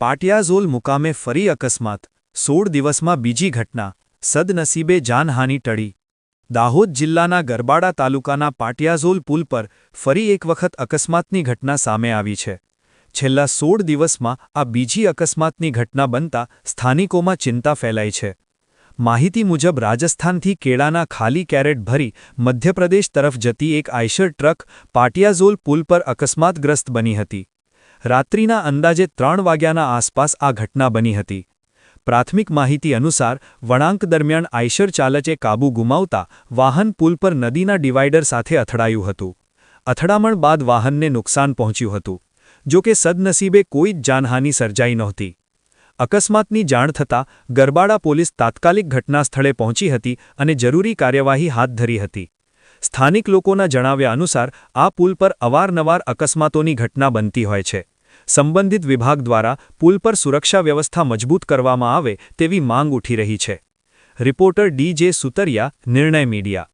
પાટિયાઝોલ મુકામે ફરી અકસ્માત, સોળ દિવસમાં બીજી ઘટના, સદનસીબે જાનહાની ટળી. દાહોદ જિલ્લાના ગરબાડા તાલુકાના પાટિયાઝોલ પુલ પર ફરી એક વખત અકસ્માતની ઘટના સામે આવી છે. છેલ્લા સોળ દિવસમાં આ બીજી અકસ્માતની ઘટના બનતા સ્થાનિકોમાં ચિંતા ફેલાઈ છે. માહિતી મુજબ રાજસ્થાનથી કેળાના ખાલી કેરેટ ભરી મધ્યપ્રદેશ તરફ જતી એક આઈશર ટ્રક પાટિયાઝોલ પુલ પર અકસ્માતગ્રસ્ત બની હતી. રાત્રિના અંદાજે ત્રણ વાગ્યાના આસપાસ આ ઘટના બની હતી. પ્રાથમિક માહિતી અનુસાર વળાંક દરમિયાન આઈશર ચાલકે કાબૂ ગુમાવતા વાહન પુલ પર નદીના ડિવાઇડર સાથે અથડાયું હતું. અથડામણ બાદ વાહનને નુકસાન પહોંચ્યું હતું. જો કે સદનસીબે કોઈ જ જાનહાનિ સર્જાઈ નહોતી. અકસ્માતની જાણ થતાં ગરબાડા પોલીસ તાત્કાલિક ઘટનાસ્થળે પહોંચી હતી અને જરૂરી કાર્યવાહી હાથ ધરી હતી. સ્થાનિક લોકોના જણાવ્યા અનુસાર, આ પુલ પર અવારનવાર અકસ્માતોની ઘટના બનતી હોય છે. સંબંધિત વિભાગ દ્વારા પુલ પર સુરક્ષા વ્યવસ્થા મજબૂત કરવામાં આવે તેવી માંગ ઉઠી રહી છે. રિપોર્ટર ડી જે સુતરિયા, નિર્ણય મીડિયા.